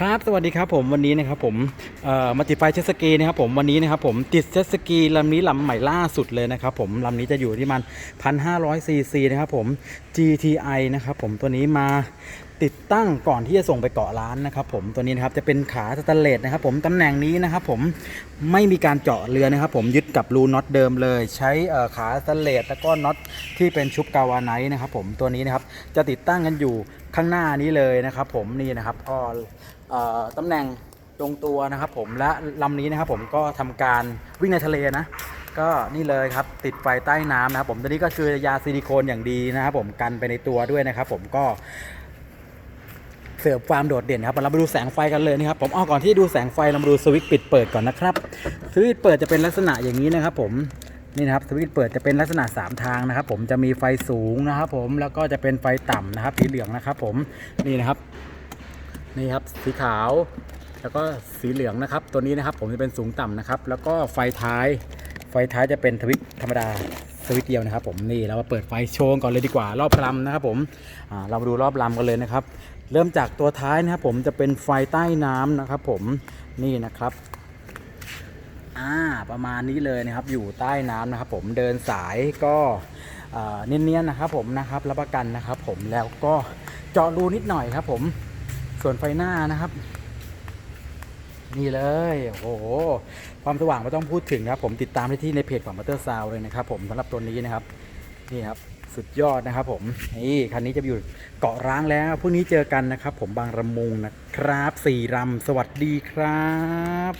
ครับสวัสดีครับผมวันนี้นะครับผมมาติดไฟเจ็ตสกีนะครับผมวันนี้นะครับผมติดเจ็ตสกีลำนี้ลำใหม่ล่าสุดเลยนะครับผมลำนี้จะอยู่ที่มัน 1,500ซีซีนะครับผม GTI นะครับผมตัวนี้มาติดตั้งก่อนที่จะส่งไปเกาะร้านนะครับผมตัวนี้นะครับจะเป็นขาสแตนเลสนะครับผมตำแหน่งนี้นะครับผมไม่มีการเจาะเรือนะครับผมยึดกับรูน็อตเดิมเลย ใช้ขาสแตนเลสแล้วก็น็อตที่เป็นชุบกาวาไนท์นะครับผมตัวนี้นะครับจะติดตั้งกันอยู่ข้างหน้านี้เลยนะครับผมนี่นะครับก็ตำแหน่งตรงตัวนะครับผมและลำนี้นะครับผมก็ทำการวิ่งในทะเลนะก็นี่เลยครับติดไฟใต้น้ำนะครับผมตัวนี้ก็คือยาซิลิโคนอย่างดีนะครับผมกันไปในตัวด้วยนะครับผมก็ เสริมความโดดเด่นครับเรามาดูแสงไฟกันเลยนะครับผมเอาก่อนที่ดูแสงไฟเรามาดูสวิตช์ปิดเปิดก่อนนะครับสวิตช์เปิดจะเป็นลักษณะอย่างนี้นะครับ ผมนี่นะครับสวิตช์เปิดจะเป็นลักษณะ 3 ทางนะครับผมจะมีไฟสูงนะครับ ผมแล้วก็จะเป็นไฟต่ำนะครับสีเหลืองนะครับ ผมนี่นะครับนี่ครับสีขาว แล้วก็สีเหลืองนะครับ ตัวนี้นะครับ ผมจะเป็นสูงต่ำนะครับ แล้วก็ไฟท้าย ไฟท้ายจะเป็นทวิตธรรมดา สวิตเดียวนะครับผมนี่เรามาเปิดไฟโชว์ก่อนเลยดีกว่ารอบลำนะครับผมเรามาดูรอบลำกันเลยนะครับ เริ่มจากตัวท้ายนะครับผมจะเป็นไฟใต้น้ำนะครับผมนี่นะครับอ่าประมาณนี้เลยนะครับอยู่ใต้น้ำนะครับผมเดินสายก็เนียนๆนะครับผมนะครับรับประกันนะครับผมแล้วก็เจาะรูนิดหน่อยครับผมส่วนไฟหน้านะครับ นี่เลยโอ้โหความสว่างไม่ต้องพูดถึงครับ ผมติดตามได้ที่ในเพจของมอเตอร์ซาวเลยนะครับผมสำหรับตัวนี้นะครับนี่ครับสุดยอดนะครับผมนี่คันนี้จะอยู่เกาะร้างแล้วพรุ่งนี้เจอกันนะครับ ผมบางระมุงนะครับสี่รำสวัสดีครับ